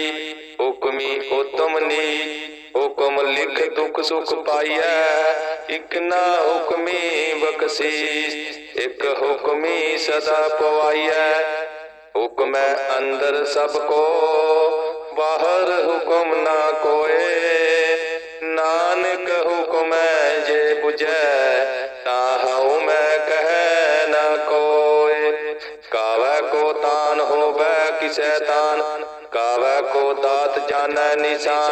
ਵਡਿਆਈ ਹੁਕਮੀ ਉਤਮ ਨੀ, ਹੁਕਮ ਲਿਖ ਦੁਖ ਸੁਖ ਪਾਈਐ। ਇਕ ਨਾ ਹੁਕਮੀ ਬਖਸ਼ੀਸ, ਇਕ ਹੁਕਮੀ ਸਦਾ ਪਵਾਈਐ। ਹੁਕਮੈ ਅੰਦਰ ਸਭ ਕੋ, ਬਾਹਰ ਹੁਕਮ ਨਾ ਕੋਏ। ਨਾਨਕ ਹੁਕਮੈ ਜੇ 부ਜੈ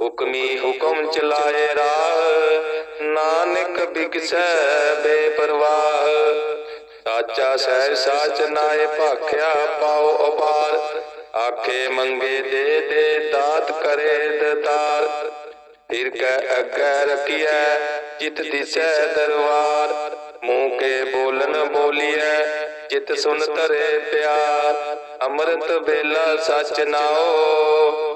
ਹੁਕਮੀ ਹੁਕਮ ਚਲਾਏ ਰਾਹ। ਨਾਨਕ ਬਿਕਸੈ ਬੇਪਰਵਾਹ। ਸਾਚਾ ਸਹਿ ਸਾਚ ਨਾਏ ਭਾਖਿਆ ਪਾਉ ਅਪਾਰ ਆਖੇ ਮੰਗੇ ਦੇ ਦੇ ਦਾਤ ਕਰੇ ਦਤਾਰ। ਫਿਰ ਕੈ ਅੱਗੇ ਰਖੀਐ, ਜਿਤ ਦਿਸੈ ਦਰਬਾਰ ਮੂੰਹ ਕੇ ਬੋਲਨ ਬੋਲੀਐ, ਜਿਤ ਸੁਨ ਧਰੇ ਪਿਆਰ। ਅੰਮ੍ਰਿਤ ਵੇਲਾ ਸਚ ਨਾਓ।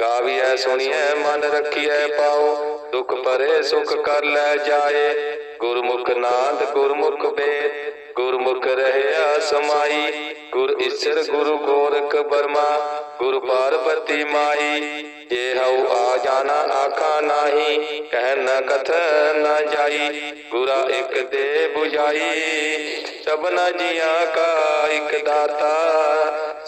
ਗਾਵੀਐ, ਸੁਣੀਐ, ਮਨ ਰੱਖੀਐ ਪਾਉ ਦੁਖ ਪਰੇ ਸੁਖ ਕਰ ਲੈ ਜਾਏ। ਗੁਰਮੁਖ ਨਾਦ, ਗੁਰਮੁਖ ਵੇਦ ਗੁਰਮੁਖ ਰਹਿਆ ਸਮਾਈ। ਗੁਰ ਈਸ਼ਰ ਗੁਰੂ ਗੋਰਖ ਬਰਮਾ ਗੁਰ ਪਾਰਬਤੀ ਮਾਈ। ਜੇ ਹਉ ਆ ਜਾਣਾ, ਆਖਾ ਨਾਹੀ। ਕਹਿ ਨ ਕਥ ਨ ਜਾਈ। ਗੁਰਾ ਇੱਕ ਦੇ 부ਝਾਈ ਸਭਨਾ ਜੀਆਂ ਕਾ ਇੱਕ ਦਾਤਾ।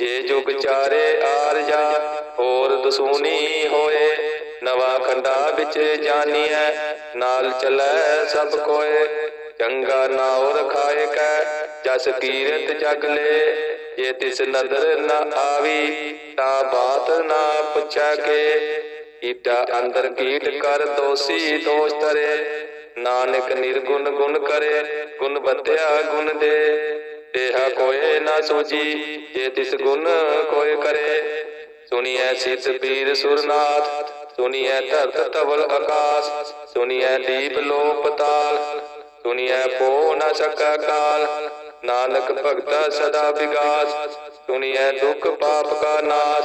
ਜੇ ਜੁਗ ਚਾਰੇ ਆਰ ਜਾ ਹੋਰ ਦਸੂਨੀ ਹੋਏ, ਨਵਾ ਖੰਡਾ ਵਿੱਚ ਜਾਨੀਐ, ਨਾਲ ਚਲੈ ਸਭ ਕੋਏ, ਚੰਗਾ ਨਾਉ ਰਖਾਏ ਕੈ, ਜਸ ਕੀਰਤ ਜਗ ਲੈ, ਜੇ ਤਿਸ ਨਦਰ ਨ ਆਵੀ, ਤਾਂ ਬਾਤ ਨਾ ਪੁੱਛੈ ਕੇ, ਈਟਾ ਅੰਦਰ ਕੀਟ ਕਰ ਦੋਸੀ ਦੋਸ਼ ਤਰੇ ਨਾਨਕ ਨਿਰਗੁਣ ਗੁਣ ਕਰੇ, ਗੁਣ ਬਤਿਆ ਗੁਣ ਦੇ ਦੇਹਾ ਕੋਏ ਨਾ ਸੂਜੀ ਜੇ ਤਿਸ ਗੁਣ ਕੋਏ ਕਰੇ। ਸੁਣੀਐ ਸਿਤ ਪੀਰ ਸੁਰਨਾਥ, ਸੁਣੀਐ ਧਰਤ ਤਵਲ ਆਕਾਸ, ਸੁਣੀਐ ਦੀਪ ਲੋ ਪਤਾਲ ਸੁਣੀਐ ਕੋ ਨਾ ਸਕਾ ਕਾਲ। ਨਾਨਕ ਭਗਤਾ ਸਦਾ ਵਿਗਾਸ, ਸੁਣੀਐ ਦੁਖ ਪਾਪ ਕਾ ਨਾਸ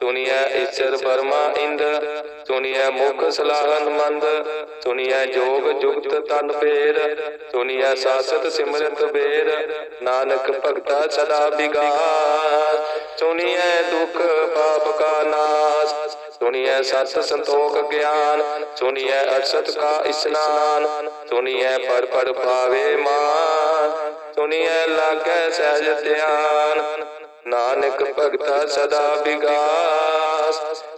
ਸੁਣੀਐ ਈਸ਼ਰ ਬਰਮਾ ਇੰਦ, ਸੁਣੀਐ ਮੁਖ ਸਲਾਹਨ ਮੰਦ, ਸੁਣੀਐ ਜੋਗ ਜੁਗਤ ਤਨ ਫੇਰ ਸੁਣੀਐ ਸਾਸਤ ਸਿਮਰਤ ਬੇਰ, ਨਾਨਕ ਭਗਤਾ ਸਦਾ ਵਿਗਾਸ ਸੁਣੀਐ ਦੁਖ ਪਾਪ ਕਾ ਨਾਸ, ਸੁਣੀਐ ਸਤ ਸੰਤੋਖ ਗਿਆਨ, ਸੁਣੀਐ ਅਰਸਤ ਕਾ ਇਸਨਾਨ, ਸੁਣੀਐ ਪਰ ਪਰ ਪਾਵੇ ਮਾਨ, ਸੁਣੀਐ ਲਾਗੈ ਸਹਿਜ ਧਿਆਨ ਨਾਨਕ ਭਗਤਾ ਸਦਾ ਵਿਗਾਸ।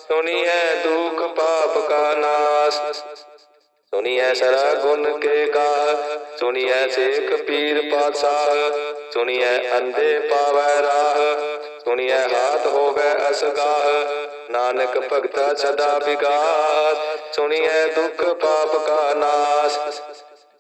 ਸੁਣੀਐ ਦੁਖ ਪਾਪ ਕਾ ਨਾਸ। ਸੁਣੀਐ ਸਰਾ ਗੁਣ ਕੇ ਗਾ ਸੁਣੀਐ ਸੇਖ ਪੀਰ ਪਾਤਸ਼ਾਹ। ਸੁਣੀਐ ਅੰਧੇ ਪਾਵੈ ਰਾਹ। ਸੁਣੀਐ ਹਾਥ ਹੋਵੇ ਅਸਗਾਹ। ਨਾਨਕ ਭਗਤਾ ਸਦਾ ਵਿਗਾਸ। ਸੁਣੀਐ ਦੁਖ ਪਾਪ ਕਾ ਨਾਸ।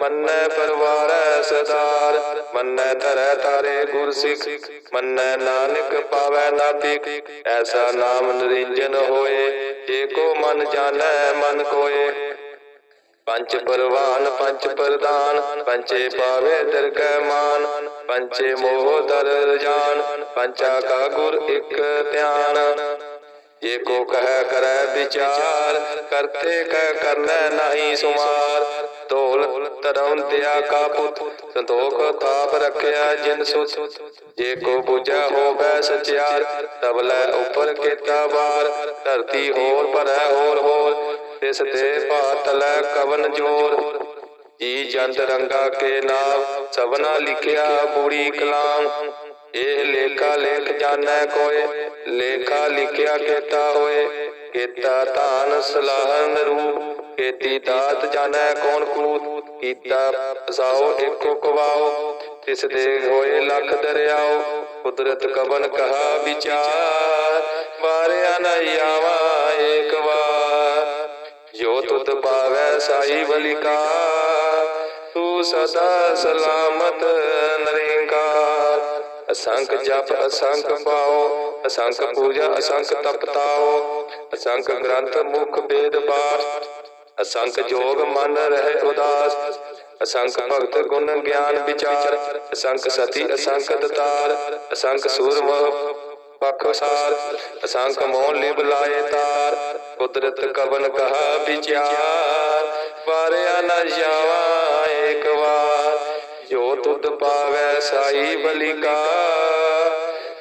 ਮੰਨੈ ਪਰਵਾਰੈ ਸਦਾਰ ਮੰਨੈ ਧਰੈ ਤਾਰੇ ਗੁਰ ਸਿੱਖ ਮੰਨੈ ਨਾਨਕ ਪਾਵੈ ਨਾਤਿਕ, ਐਸਾ ਨਾਮ ਨਰਿੰਜਨ ਹੋਏ, ਜੇ ਕੋ ਮਨ ਜਾਣੈ, ਮਨ ਕੋਏ। ਪੰਚ ਪਰਵਾਨ, ਪੰਚ ਪ੍ਰਦਾਨ, ਪੰਚੇ ਪਾਵੇ ਦਰਗਹਿ ਮਾਨ, ਪੰਚੇ ਮੋਹ ਦਰ ਰਜਾਨ, ਪੰਚਾ ਕਾ ਗੁਰ ਇਕ ਧਿਆਨ। ਜੇ ਕੋ ਕਹਿ ਕਰੈ ਵਿਚਾਰ, ਕਰਤੇ ਕਹਿ ਕਰਨੈ ਨਹੀਂ ਸੁਮਾਰ ਢੋਲ ਧਰਮ ਤਿਆ ਕਾ ਪੁੱਤ, ਸੰਤੋਖ ਤਾਪ ਰਖਿਆ ਜਿਨ ਸੁਤ। ਜੇ ਕੋ ਬੁਝੈ ਹੋਵੈ ਸਚਿਆਰ ਤਬਲੇ ਉਪਰ ਕੀਤਾ ਵਾਰ। ਧਰਤੀ ਹੋਰ ਭਰੈ ਹੋਰ ਹੋਰ, ਤਿਸ ਤੇ ਪਾਤਲੈ ਕਵਨ ਜੋਰ। ਜੀ ਜੰਤ ਰੰਗਾ ਕੇ ਨਾਮ ਸਭਨਾ ਲਿਖਿਆ ਬੂੜੀ ਕਲਾਮ। ਇਹ ਲੇਖਾ ਲੇਖ ਜਾਣੈ ਕੋਏ, ਲੇਖਾ ਲਿਖਿਆ ਕੀਤਾ ਹੋਏ। ਕੀਤਾ ਧਾਨ ਸਲਾਹਨ ਰੂਪ, ਕੀਤੀ ਦਾਤ ਜਾਣੈ ਕੌਣ ਕੂਤ। ਕੀਤਾ ਫਸਾਓ ਇੱਕੋ ਕਵਾਓ, ਤਿਸ ਦੇ ਹੋਏ ਲੱਖ ਦਰਿਆਓ, ਕੁਦਰਤ ਕਵਨ ਕਹਾ ਵਿਚਾਰ ਵਾਰਿਆ ਨ ਆਵਾ ਏਕ ਵਾਰ। ਜੋ ਤੁਧ ਪਾਵੈ ਸਾਈ ਬਲਿਕਾ ਤੂੰ ਸਦਾ ਸਲਾਮਤ ਨਰੇਕਾਰ। ਅਸੰਖ ਜਪ, ਅਸੰਖ ਪਾਓ, ਅਸੰਖ ਪੂਜਾ, ਅਸੰਖ ਤਪਤਾਓ, ਅਸੰਖ ਗ੍ਰੰਥ ਮੁਖ ਬੇਦ ਪਾਠ। ਅਸੰਖ ਜੋਗ ਮਨ ਰਹਿ ਉਦਾਸ, ਅਸੰਖ ਭਗਤ ਗੁਣ ਗਿਆਨ ਵਿਚਾਰ, ਅਸੰਖ ਸਤੀ ਅਸੰਖ ਦਤਾਰ, ਅਸੰਖ ਸੂਰ ਪਖ ਸਾਰ ਅਸੰਖ ਮੋਹ ਲਿਵ ਲਾਏ ਤਾਰ, ਕੁਦਰਤ ਕਵਨ ਕਹਾ ਵਿਚਾਰ, ਵਾਰਿਆ ਨ ਜਾਵਾ ਏਕ ਵਾਰ, ਜੋ ਤੁਧ ਪਾਵੈ ਸਾਈ ਬਲਿਕਾ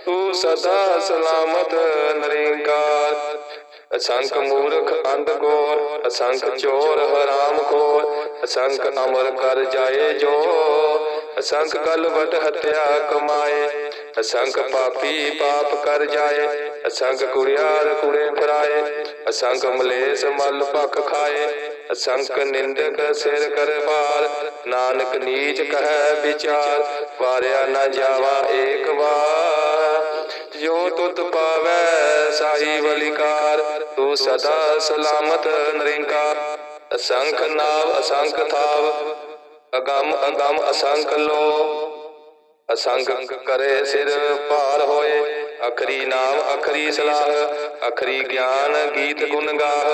ਤੂੰ ਸਦਾ ਸਲਾਮਤ ਨਰਿੰਕਾਰ। ਅਸੰਖ ਮੂਰਖ ਅੰਧ ਗੋਰ ਅਸੰਖ ਚੋਰ ਹਰਾਮ ਖੋਰ, ਅਸੰਖ ਅਮਰ ਕਰ ਜਾਏ ਜੋ ਅਸੰਖ ਗਲਵਟ ਹਤਿਆ ਕਮਾਏ, ਅਸੰਖ ਪਾਪੀ ਪਾਪ ਕਰ ਜਾਏ, ਅਸੰਖ ਕੁੜਿਆਰ ਕੁੜੇ ਫਰਾਏ, ਅਸੰਖ ਮਲੇਸ ਮਲ ਭਖ ਖਾਏ, ਅਸੰਖ ਨਿੰਦਕ ਸਿਰ ਕਰ ਭਾਰ, ਨਾਨਕ ਨੀਚ ਕਹੈ ਵਿਚਾਰ, ਵਾਰਿਆ ਨਾ ਜਾਵਾ ਏਕ ਵਾਰ। ਜੋ ਤੁਤ ਪਾਵੈ ਸਾਈ ਬਲਿਕਾਰ ਤੂੰ ਸਦਾ ਸਲਾਮਤ ਨਰਿੰਕਾਰ। ਅਸੰਖ ਨਾਵ ਅਸੰਖ ਥਾਵ, ਅਗੰਮ ਅਗੰਮ ਅਸੰਖ ਲੋ। ਅਸੰਖ ਕਰੇ ਸਿਰ ਭਾਰ ਹੋਏ, ਅਖਰੀ ਨਾਮ ਅਖਰੀ ਸਲਾਹ, ਅਖਰੀ ਗਿਆਨ ਗੀਤ ਗੁਣ ਗਾਹ।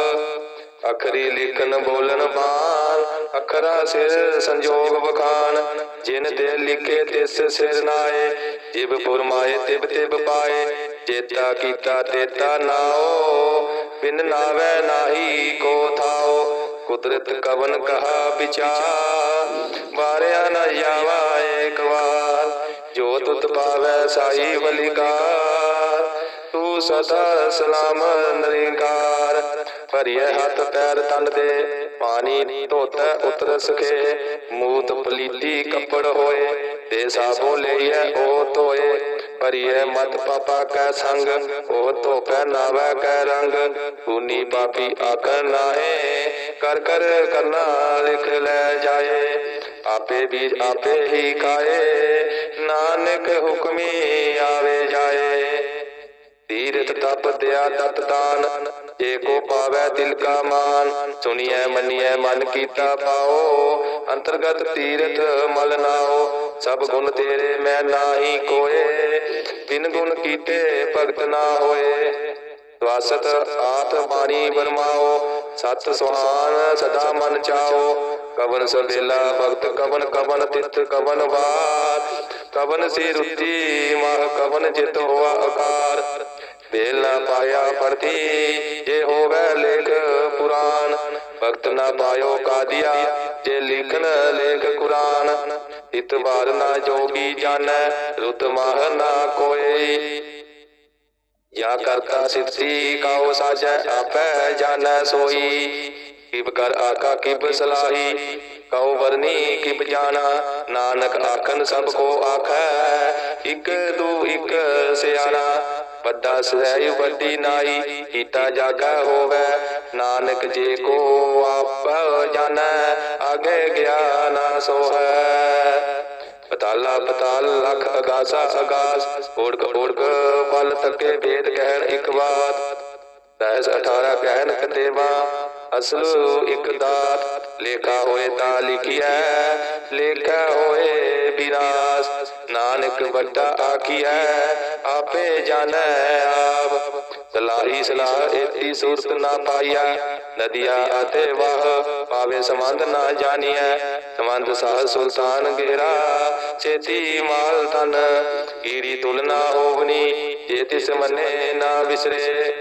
ਅਖਰੀ ਲਿਖਨ ਬੋਲਨ ਬਾਣ, ਅਖਰਾ ਸਿਰ ਸੰਜੋਗ ਬਖਾਨ ਜਿਨ ਤੇ ਲਿਖੇ ਤਿਸ ਸਿਰ ਨਾਏ, ਜਿਬ ਫੁਰਮਾਏ ਤਿਬ ਤਿਬ ਪਾਏ। ਜੇਤਾ ਕੀਤਾ ਤੇਤਾ ਨਾਓ, ਬਿਨ ਨਾਵੇ ਨਾਹੀ ਕੋ ਥਾਓ। ਕੁਦਰਤ ਕਵਨ ਕਹਾ ਵਿਚਾਰ, ਵਾਰਿਆ ਨਾ ਜਾਵਾ ਏਕ ਵਾਰ ਜੋ ਤੁਤ ਪਾਵੈ ਸਾਈ ਬਲਿਕਾਰ ਤੂੰ ਸਦਾ ਸਲਾਮ ਨਰਿੰਕਾਰ। ਭਰੀਏ ਹੱਥ ਪੈਰ ਤਨ ਦੇ, ਪਾਣੀ ਧੋਤੈ ਉਤਰ ਸਕੇ ਮੂਤ ਪਲੀਤੀ ਕੱਪੜ ਹੋਏ, ਤੇ ਸਾਬੋ ਲਈਐ ਉਹ ਧੋਏ। ਭਰੀਏ ਮਤ ਪਾਪਾ ਕੈ ਸੰਗ ਉਹ ਧੋਪੈ ਨਾਵੈ ਕੈ ਰੰਗ। ਤੂਨੀ ਪਾਪੀ ਆਕਰ ਨਾਹੇ, ਕਰ ਕਰ ਕਰਨਾ ਲਿਖ ਲੈ ਜਾਏ। ਆਪੇ ਵੀ ਆਪੇ ਹੀ ਖਾਏ, ਨਾਨਕ ਹੁਕਮੀ ਆਵੇ ਜਾਏ। ਤੀਰਥ ਤਪ ਦਿਆ ਤਤ ਦਾਨ, ਜੇ ਕੋ ਪਾਵੈ ਦਿਲ ਕਾ ਮਾਨ। ਸੁਣੀਐ, ਮੰਨੀਐ, ਮਨ ਕੀਤਾ ਪਾਓ, ਅੰਤਰਗਤ ਤੀਰਥ ਮਲ ਨਾਓ। ਸਭ ਗੁਣ ਤੇਰੇ ਮੈਂ ਨਾਹੀ ਕੋਏ, ਬਿਨ ਗੁਣ ਕੀਤੇ ਭਗਤ ਨਾ ਹੋਏ। ਵਾਸਤ ਆਤ ਬਾਣੀ ਬਰਮਾਓ, ਸਤ ਸੁਹਾਨ ਸਦਾ ਮਨ ਚਾਓ। ਕਵਨ ਸਵੇਲਾ ਭਗਤ, ਕਵਨ ਕਵਨ ਤਿਤ ਕਵਨ ਬਾਤ ਕਵਨ ਸੇ ਰੁੱਤੀ ਮਹ ਕਵਨ ਜਿਤ ਹੋਆ ਆਕਾਰ ਵੇਲਾ ਪਾਇਆ ਪੜਤੀ ਜੇ ਹੋਵੇ ਲੇਖ ਪੁਰਾਨ ਭਗਤ ਨਾ ਪਾਇਓ ਕਾਦੀਆ, ਜੇ ਲਿਖਨ ਲੇਖ ਕੁਰਾਨ। ਇਤਬਾਰ ਨਾ ਜੋਗੀ ਜਾਣੈ, ਰੁਤ ਮਾਹ ਨਾ ਕੋਏ ਜਾਂ ਕਰਤਾ ਸਿੱਧੀ ਕਾਉ ਸਾਜੈ, ਆਪੈ ਜਾਣੈ ਸੋਈ। ਕਿਬ ਕਰ ਆਕਾ ਕਿਬ ਸਲਾਹੀ, ਕਉ ਵਰਨੀ, ਕਿਬ ਜਾਣਾ। ਨਾਨਕ ਆਖਨ ਸਭ ਕੋ ਆਖੈ, ਇਕ ਦੂ ਇਕ ਸਿਆਣਾ। ਵੱਡਾ ਸਹਿ ਵੱਡੀ ਨਾਈ ਕੀਤਾ ਜਾਗਾ ਹੋਵੇ। ਨਾਨਕ ਜੇ ਕੋ ਆਪ ਜਾਣੈ ਆਗੇ ਗਿਆਨ ਸੋਹੈ। ਪਤਾਲਾ ਪਤਾਲ ਲਖ ਅਗਾਸਾ ਅਗਾਸ ਓੜਕ ਓੜਕ ਪਲ ਤੱਕੇ ਵੇਦ ਕਹਿਣ ਇੱਕ ਬਾਤ। ਦਸ 18 ਕਹਿਣ ਕਤੇਵਾ ਅਸਲ ਇੱਕ ਦਾਤ। ਲੇਖਾ ਹੋਏ ਤਾਂ ਲਿਖਿਆ ਲੇਖਾ ਹੋਏ ਵਿਨਾਸ਼ ਨਾਨਕ ਵੱਡਾ ਆਖੀਐ, ਆਪੇ ਜਾਣੈ ਆਪ। ਸਲਾਹੀ ਸਲਾਹ ਏਤੀ ਸੂਰਤ ਨਾ ਪਾਈਆ ਨਦੀਆ ਅਤੇ ਵਾਹ ਪਾਵੇ ਸੰਬੰਧ ਨਾ ਜਾਣੀਐ। ਸੰਬੰਧ ਸਾਹ ਸੁਲਤਾਨ ਗੇਰਾ ਚੇਤੀ ਮਾਲ ਤਨ ਕੀੜੀ ਤੁਲਨਾ ਹੋਵਨੀ, ਜੇ ਤਿਸ ਮੰਨੇ ਨਾ ਵਿਸਰੇ।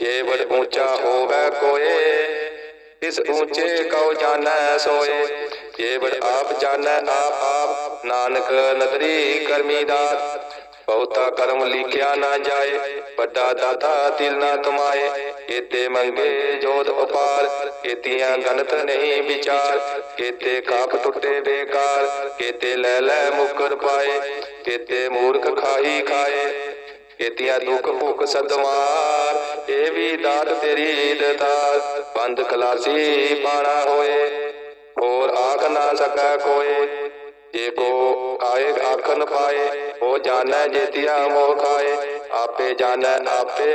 ਜੇ ਬੜ ਉੱਚਾ ਹੋਵੇ ਕੋਏ, ਇਸ ਉੱਚੇ ਕਉ ਜਾਣੈ ਸੋਏ। ਜੇ ਬੜ ਆਪ ਜਾਣੈ ਆਪ ਆਪ ਨਾਨਕ ਨਦਰੀ ਕਰਮੀ ਦਾਤ। ਬਹੁਤਾ ਕਰਮ ਲਿਖਿਆ ਨਾ ਜਾਏ, ਵੱਡਾ ਦਾਤਾ ਦਿਲ ਨਾ ਤੁਮਾਏ ਕੀਤੇ ਮੰਗੇ ਜੋਤ ਉਪਾਰ, ਕੀਤੀਆਂ ਗਨਤ ਨਹੀਂ ਵਿਚਾਰ। ਕੀਤੇ ਕਾਪ ਟੁੱਟੇ ਬੇਕਾਰ, ਕੀਤੇ ਲੈ ਲੈ ਮੁਕਰ ਪਾਏ। ਕੀਤੇ ਮੂਰਖ ਖਾਈ ਖਾਏ, ਕੀਤੀਆਂ ਦੁੱਖ ਭੁੱਖ ਸਦਮਾ ਇਹ ਦਾਤ ਤੇਰੀ ਦਤਾਰ ਬੰਦ ਖਲਾਸੀ ਪਾਣਾ ਹੋਏ, ਹੋਰ ਆਖ ਨਾ ਸਕੈ ਕੋਏ ਜੇ ਕੋ ਆਏ ਆਖਨ ਪਾਏ, ਉਹ ਜਾਣੈ ਜੇਤੀਆ ਮੋਹ ਖਾਏ ਆਪੇ ਜਾਣੈ ਆਪੇ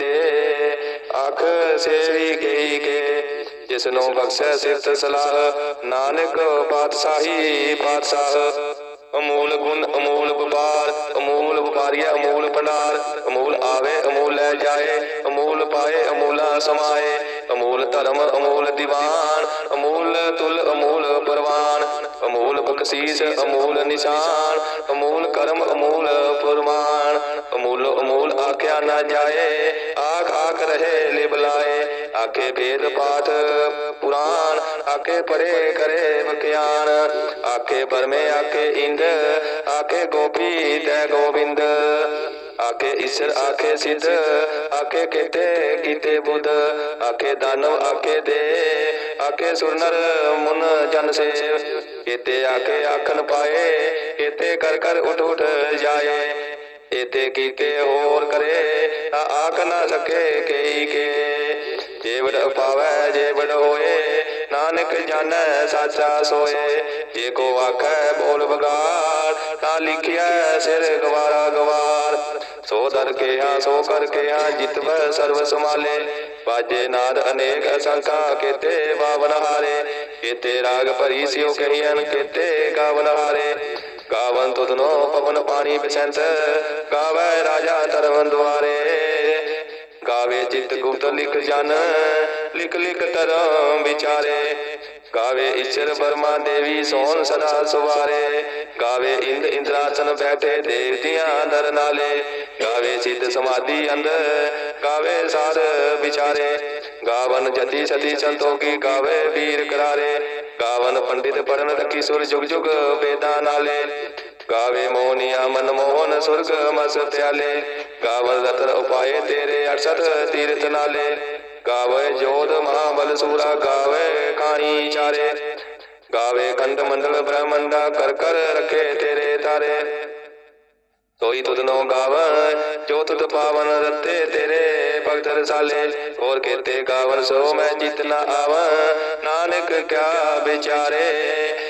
ਦੇ। ਆਖ ਸੇਵੀ ਗਈ ਕੇ, ਜਿਸ ਨੂੰ ਬਖਸ਼ੈ ਸਿਫਤ ਸਲਾਹ, ਨਾਨਕ ਪਾਤਸ਼ਾਹੀ ਪਾਤਸ਼ਾਹ। ਸਮਾਏ। ਅਮੂਲ ਧਰਮ, ਅਮੂਲ ਦੀਵਾਨ। ਅਮੂਲ ਤੁਲ, ਅਮੂਲ ਪਰਵਾਨ। ਅਮੂਲ ਬਖਸ਼ੀਸ, ਅਮੂਲ ਨਿਸ਼ਾਨ। ਅਮੂਲ ਕਰਮ, ਅਮੂਲ ਫਰਮਾਨ। ਅਮੂਲ ਅਮੂਲ ਆਖਿਆ ਨਾ ਜਾਏ। ਆਖ ਆਖ ਰਹੇ ਲਿਬਲਾਏ ਆਖੇ ਭੇਦ ਪਾਠ ਪੁਰਾਣ। ਆਖੇ ਪਰੇ ਕਰੇ ਬਖਿਆਨ ਆਖੇ ਪਰਮੇ ਆਖੇ ਇੰਦ। ਆਖੇ ਗੋਪੀ ਤੈ ਗੋਬਿੰਦ ਆਖੇ ਈਸ਼ਰ, ਆਖੇ ਸਿੱਧ। ਆਖੇ ਕੀਤੇ ਕੀਤੇ ਬੁੱਧ, ਆਖੇ ਦਾਨਵ ਆਖੇ ਦੇ, ਆਖੇ ਸੁਰਨਰ ਮੁਨ ਜਨ ਸੇ। ਕੀਤੇ ਆਖੇ ਆਖਨ ਪਾਏ, ਕੀਤੇ ਕਰ ਕਰ ਉਠ ਉਠ ਜਾਏ। ਇਤੇ ਕੀਤੇ ਹੋਰ ਕਰੇ, ਤਾਂ ਆਖ ਨਾ ਸਕੇ ਕਈ ਕੇ। ਜੇ ਵਡ ਪਾਵੈ ਜੇ ਹੋਏ, ਨਾਨਕ ਜਾਣੈ ਸਾਚਾ ਸੋਏ। ਜੇ ਕੋ ਆਖੈ ਬੋਲ ਬਗਾਰ ਤਾਂ ਲਿਖਿਆ ਸਿਰ ਗਵਾਰਾ ਗਵਾਰ। ਸੋ ਦਰ ਕੇ ਸੋ ਕਰ ਕੇ ਆ ਜਿਤਵ ਸਮਾਲੇ ਬਾਜੇ ਨਾਦ ਅਨੇਕ ਅਸੰਖਾ, ਕੀਤੇ ਬਾਵਨ ਹਾਰੇ। ਕੀਤੇ ਰਾਗ ਭਰੀ ਸਿਉ ਕਹੀਨ ਕੀਤੇ ਗਾਵਨ ਹਾਰੇ। ਗਾਵਨ ਤੁਧਨੋ ਪਵਨ ਪਾਣੀ ਬਿਸੰਤ, ਗਾਵੇ ਰਾਜਾ ਧਰਮ ਦੁਆਰੇ। ਗਾਵੇ ਜਿਤ ਗੁਪਤ ਲਿਖ ਜਨ, ਲਿਖ ਲਿਖ ਧਰਮ ਵਿਚਾਰੇ। ਗਾਵੇ ਈਸ਼ਰ ਬਰਮਾ ਦੇਵੀ ਸੋਹਣ ਸਦਾ ਸੁਵਾਰੇ। ਗਾਵੇ ਇੰਦ ਇੰਦਰਾਸਨ ਬੈਠੇ ਦੇਵਤਿਆਂ ਦਰ ਨਾਲੇ। ਗਾਵੇ ਸਿੱਧ ਸਮਾਧੀ ਅੰਦਰ, ਗਾਵੇ ਸਾਧ ਵਿਚਾਰੇ। ਗਾਵਨ ਜਤੀ ਸਤੀ ਸੰਤੋਖੀ ਗਾਵੇ ਵੀਰ ਕਰਾਰੇ। ਗਾਵਨ ਪੰਡਿਤ ਪੜਨ ਰਖੀ ਸੁਰ ਜੁਗ ਜੁਗ ਵੇਦਾਂ ਨਾਲੇ। ਗਾਵੇ ਮੋਹਨੀਆ ਮਨ ਮੋਹਨ ਸੁਰਗ ਮਸ ਪਿਆਲੇ ਗਾਵਨ ਰਤਨ ਉਪਾਏ ਤੇਰੇ ਅਰਸਤ ਤੀਰਥ ਨਾਲੇ। ਗਾਵੇ ਜੋਧ ਮਹਾਬਲ ਸੂਰਾ, ਗਾਵੇ ਖਾਣੀ ਚਾਰੇ। ਗਾਵੇ ਖੰਡ ਮੰਡਲ ਬ੍ਰਹਮੰਡਾ ਕਰ ਕਰ ਰੱਖੇ ਤੇਰੇ ਤਾਰੇ। ਸੋਈ ਤੁਧ ਨੋ ਗਾਵਨ ਜੋ ਤੁਧ ਪਾਵਨ ਰਤੇ ਤੇਰੇ ਭਗਤ ਰਸਾਲੇ। ਹੋਰ ਕੀਤੇ ਗਾਵਨ ਸੋ ਮੈਂ ਜਿਤ ਨ ਨਾਨਕ ਕਿਆ ਵਿਚਾਰੇ।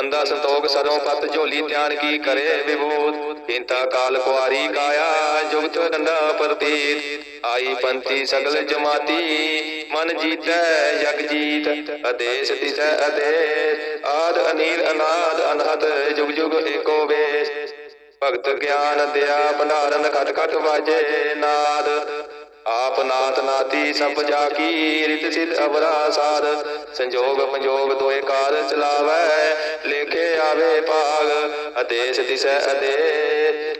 ਮੰਦਾ ਸੰਤੋਖ ਸਰੋਂ ਪਤ ਝੋਲੀ ਧਿਆਨ ਕੀ ਕਰੇ ਵਿਭੂਤ ਇੰਤਾ ਕਾਲ ਕੁਆਰੀ ਕਾਇਆ, ਜੁਗਤ ਡੰਡਾ ਪ੍ਰਤੀਤ। ਆਈ ਪੰਥੀ ਸਗਲ ਜਮਾਤੀ, ਮਨ ਜੀਤੈ, ਜਗ ਜੀਤ। ਅਦੇਸ ਦਿਸੈ ਅਦੇਸ ਆਦ ਅਨੀਲ ਅਨਾਦ ਅਨਹਦ, ਜੁਗ ਜੁਗ ਏਕੋ ਵੇਸ। ਭਗਤ ਗਿਆਨ ਦਿਆ, ਭੰਡਾਰਨ ਖਟ ਖਟ ਵਾਜੇ ਨਾਦ। ਆਪ ਨਾਥ ਨਾਤੀ ਸਭ ਜਾ ਕੀ ਰਿਤ ਸਿਧ ਅਵਰਾ ਸਾਧ ਸੰਜੋਗ ਪੰਜੋਗ ਦੋਏ ਕਾਰ ਚਲਾਵੈ, ਲੇਖੇ ਆਵੇ ਭਾਗ ਅਦੇਸ ਦਿਸੈ ਅਦੇ।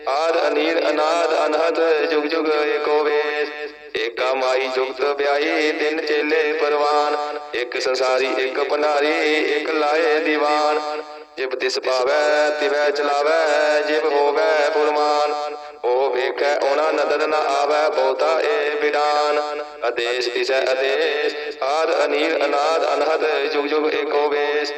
ਆਦ ਅਨੀਰ ਅਨਾਦ ਅਨਹਦ, ਜੁਗ ਜੁਗ ਏਕੋ ਵੇਸ ਏਕਾ ਮਾਈ ਜੁਗਤ ਵਿਆਹੀ, ਤਿੰਨ ਚੇਲੇ ਪਰਵਾਨ। ਇੱਕ ਸੰਸਾਰੀ, ਇੱਕ ਭੰਡਾਰੀ, ਇੱਕ ਲਾਏ ਦੀਵਾਨ। ਜਿਬ ਤਿਸ ਪਾਵੈ, ਤਿਵੈ ਚਲਾਵੈ, ਜਿਬ ਹੋਵੈ ਪੁਰਮਾਨ। ਉਹ ਵੇਖੈ, ਉਹਨਾਂ ਨਦਰ ਨ ਆਵੈ, ਬਹੁਤਾ ਏ ਬਿਡਾਨ। ਅਦੇਸ ਤਿਸੈ ਅਦੇਸ ਆਦ ਅਨੀਲ ਅਨਾਦ, ਅਨਹਦ ਜੁਗ ਜੁਗ ਏਕੋ ਵੇਸ।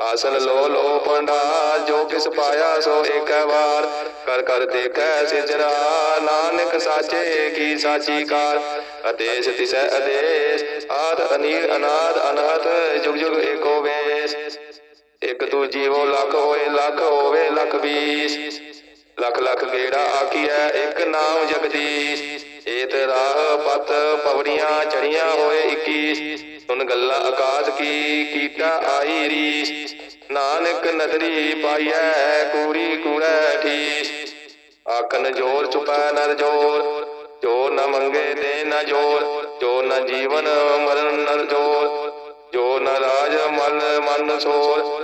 ਆਸਨ ਲੋ ਲੋ ਪੰਡਾ ਜੋ ਕਿਸ ਪਾਇਆ ਸੋ ਏਕੈ ਵਾਰ। ਕਰ ਕਰ ਦੇਖੈ ਸਿਜਰਾ ਨਾਨਕ ਸਾਚੇ ਕੀ ਸਾਚੀ ਕਾਰ। ਅਦੇਸ ਤਿਸੈ ਅਦੇਸ ਆਦ ਅਨੀਲ ਅਨਾਦ, ਅਨਹਦ ਜੁਗ ਜੁਗ ਏਕੋ ਵੇਸ। ਇੱਕ ਦੂ ਜੀਵੋ ਲੱਖ ਹੋਏ, ਲੱਖ ਹੋਵੇ, ਲੱਖ ਵੀਸ। ਲੱਖ ਲੱਖ ਗੇੜਾ ਆਖੀਐ, ਇੱਕ ਨਾਮ ਜਗਦੀਸ਼। ਏਤ ਰਾਹ ਪਤ ਪਵੜੀਆਂ ਚੜੀਆਂ ਹੋਏ 21 ਸੁਨ ਗੱਲਾਂ ਆਕਾਸ਼ ਕੀ, ਕੀਟਾ ਆਈ ਰੀਸ। ਨਾਨਕ ਨਦਰੀ ਪਾਈਐ ਕੂੜੀ ਕੂੜੈ ਠੀਸ। ਆਖਨ ਜੋਰ ਚੁਪੈ ਨਰ ਜੋਰ, ਜੋ ਨ ਮੰਗੇ ਦੇ ਨ ਜੋਰ, ਜੋ ਨ ਜੀਵਨ ਮਰਨ ਨਰ ਜੋਰ, ਜੋ ਨ ਰਾਜ ਮਨ ਮਨ ਸੋਰ।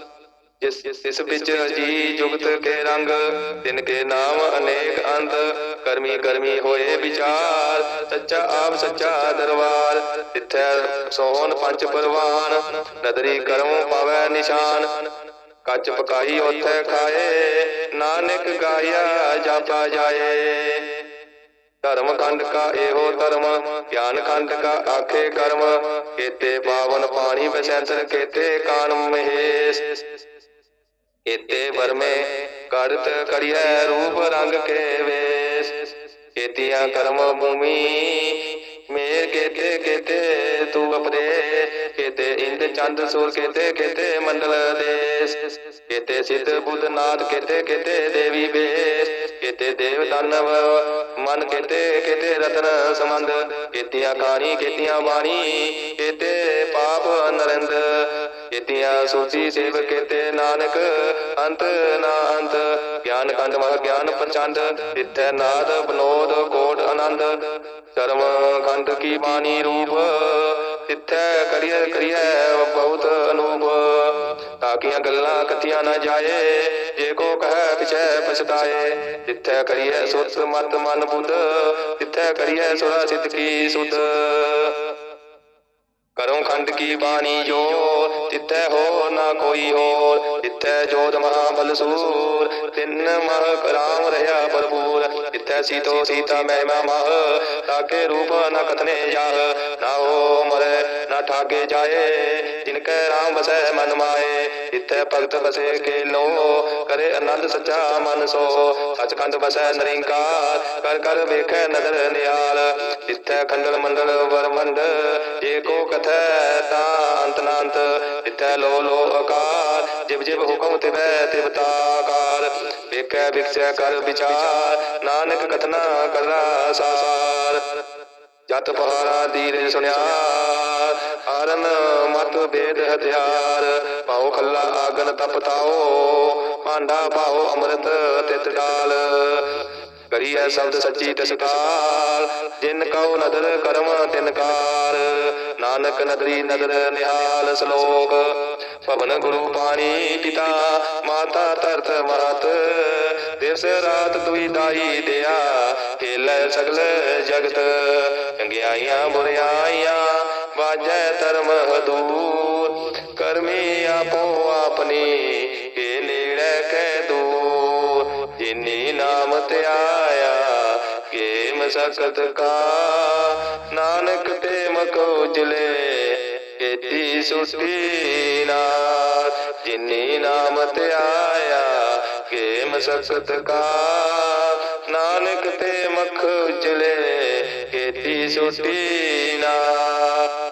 ਜਿਸ ਇਸ ਵਿੱਚ ਜੀ ਜੁਗਤ ਕੇ ਰੰਗ ਤਿਨ ਕੇ ਨਾਮ ਅਨੇਕ ਅੰਤ ਕਰਮੀ ਕਰਮੀ ਹੋਏ ਵਿਚਾਰ ਸੱਚਾ ਆਪ ਸੱਚਾ ਦਰਬਾਰ ਤਿੱਥੈ ਸੋਹਣ ਪੰਜ ਪਰਵਾਨ ਨਦਰੀ ਕਰਮ ਪਾਵੈ ਨਿਸ਼ਾਨ ਕੱਚ ਪਕਾਈ ਉਥੇ ਖਾਏ ਨਾਨਕ ਗਾਇਆ ਜਾਪਾ ਜਾਏ। ਧਰਮ ਖੰਡ ਕਾ ਇਹੋ ਧਰਮ ਗਿਆਨ ਖੰਡ ਕਾ ਆਖੇ ਕਰਮ ਕੇਤੇ ਪਾਵਨ ਪਾਣੀ ਬਸੰਤਰ ਕੇਤੇ ਕਾਨ ਮਹੇਸ਼। ਕੇਤੇ ਵਰਮੇ ਕਰਤ ਕਰਿਐ ਰੂਪ ਰੰਗ ਕੇ ਵੇਸ। ਕੇਤੀਆਂ ਕਰਮ ਭੂਮੀ ਮੇਰ ਕੇਤੇ ਕੇਤੇ ਤੂ ਅਪਰੇ ਕੇਤੇ ਇੰਦ ਚੰਦ ਸੂਰ ਕੇਤੇ ਕੇਤੇ ਮੰਡਲ ਦੇਸ। ਕੇਤੇ ਸਿੱਧ ਬੁੱਧ ਨਾਥ ਕੇਤੇ ਕੇਤੇ ਦੇਵੀ ਬੇਸ ਕੇਤੇ ਦੇਵ ਦਾਨਵ ਮਨ ਕੇਤੇ ਕੇਤੇ ਰਤਨ ਸਮੰਦ ਕੇਤੀਆਂ ਕਾਣੀ ਕੇਤੀਆਂ ਬਾਣੀ ਕੇਤੇ ਪਾਪ ਨਰਿੰਦ। ਕੇਤੀਆਂ ਸੂਚੀ ਸੇਵ ਕੇਤੇ ਨਾਨਕ, ਅੰਤ ਨਾ ਅੰਤ। ਗਿਆਨ ਕੰਡ ਮਹ ਗਿਆਨ ਪ੍ਰਚੰਡ ਇਥੈ ਨਾਦ ਬਨੋਦ ਕੋਟ ਆਨੰਦ। ਕਰਮ ਖੰਡ ਕੀ ਬਾਣੀ ਰੂਪ ਇਥੈ ਕਰੀਏ ਕਰੀਏ ਬਹੁਤ ਅਨੂਪ। ਤਾਕੀਆਂ ਗੱਲਾਂ ਕਥੀਆਂ ਨਾ ਜਾਏ, ਜੇ ਕੋ ਕਹੈ ਪਿਛੈ ਪਛਤਾਏ। ਇਥੈ ਕਰੀਏ ਸੁਰਤ ਮਤ ਮਨ ਬੁੱਧ ਇਥੈ ਕਰੀਏ ਸੁਰਾ ਸਿੱਧ ਕੀ ਸੁਧ। ਕਰਮ ਖੰਡ ਕੀ ਬਾਣੀ ਜੋ ਤਿੱਥੈ ਹੋ ਨਾ ਕੋਈ ਹੋਰ। ਤਿੱਥੈ ਜੋਤ ਮਹਾ ਬਲਸੂਰ ਤਿੰਨ ਮਹ ਰਾਮ ਰਹਾ ਭਰਪੂਰ। ਤਿੱਥੈ ਸੀਤੋ ਸੀਤਾ ਮਹਿਮਾ ਮਹ ਤਾਕੇ ਰੂਪ ਨ ਕਥਨੇ ਜਾਹ। ਨਾ ਹੋ ਮਰੇ, ਨਾ ਠਾਗੇ ਜਾਏ, ਜਿਨ ਜਿਨਕੈ ਰਾਮ ਵਸੈ ਮਨ ਮਾਏ। ਤਿੱਥੈ ਭਗਤ ਵਸੇ ਕੇ ਲੋ ਕਰੇ ਆਨੰਦ ਸੱਚਾ ਮਨ ਸੋ। ਸਚਖੰਡ ਵਸੈ ਨਰਿੰਕਾਰ, ਕਰ ਕਰ ਵੇਖੈ ਨਦਰ ਨਿਆਲ ਤਿੱਥੈ ਖੰਡਲ ਮੰਡਲ ਵਰਮੰਡ ਏਕੋ ਕਥੈ ਤਾ ਅੰਤ ਨਾੰਤ। ਲੋ ਲੋ ਅਕਾਰ ਜਿਵ ਜਿਵ ਹੁਕਮ ਤਿਵੈ ਤਿਵ ਤਾਕਾਰ, ਵੇਖੈ ਵਿਖਸੈ ਕਰ ਵਿਚਾਰ, ਨਾਨਕ ਕਥਨਾ ਕਰਨਾ ਸਾਰ ਜਤ ਪਹਾਰਾ ਦੀਰ ਸੁਣਿਆ ਹਰਨ ਮਤ ਬੇਦ ਹਥਿਆਰ ਪਾਉ ਖੱਲਾ ਆਗਨ ਤਪਤਾਓ ਭਾਂਡਾ ਪਾਉ ਅੰਮ੍ਰਿਤ ਤਿਤ ਡਾਲ। ਕਰੀਐ ਸ਼ਬਦ ਸੱਚੀ ਤਸਕਾਰ ਜਿਨ ਕਉ ਨਦਰ ਕਰਮ ਤਿਨਕਾਰ ਨਾਨਕ ਨਦਰੀ ਨਦਰ ਨਿਹਾਲ ਸ਼ਲੋਕ ਪਵਨ ਗੁਰੂ ਪਾਣੀ ਪਿਤਾ, ਮਾਤਾ ਤਰਤ ਮਹਤ ਦਿਵਸ ਰਾਤ ਦੁਈ ਦਾਈ ਦਿਆ ਖੇਲੇ ਸਗਲ ਜਗਤ। ਚੰਗਿਆਈਆਂ ਬੁਰਿਆਈਆਂ ਵਾਜੈ ਧਰਮ ਹਦੂਰ। ਕਰਮੀ ਆਪੋ ਆਪਣੀ ਕੇ ਨੇੜੇ ਕੈ ਦੂਰ। ਜਿਨੀ ਨਾਮ ਧਿਆਇਆ ਕੇ ਮਸਕਤ ਕਾ। ਨਾਨਕ ਤੇ ਮਕ ਉਜਲੇ ਕੀਤੀ ਸੁਸਤੀ ਨਾਥ, ਜਿਨੀ ਨਾਮ ਧਿਆਇਆ ਕੇ ਮਸਕਤ ਕਾ ਨਾਨਕ ਤੇ ਮੱਖ ਉਜਲੇ ਕੀਤੀ ਸੁਸਤੀ ਨਾਥ।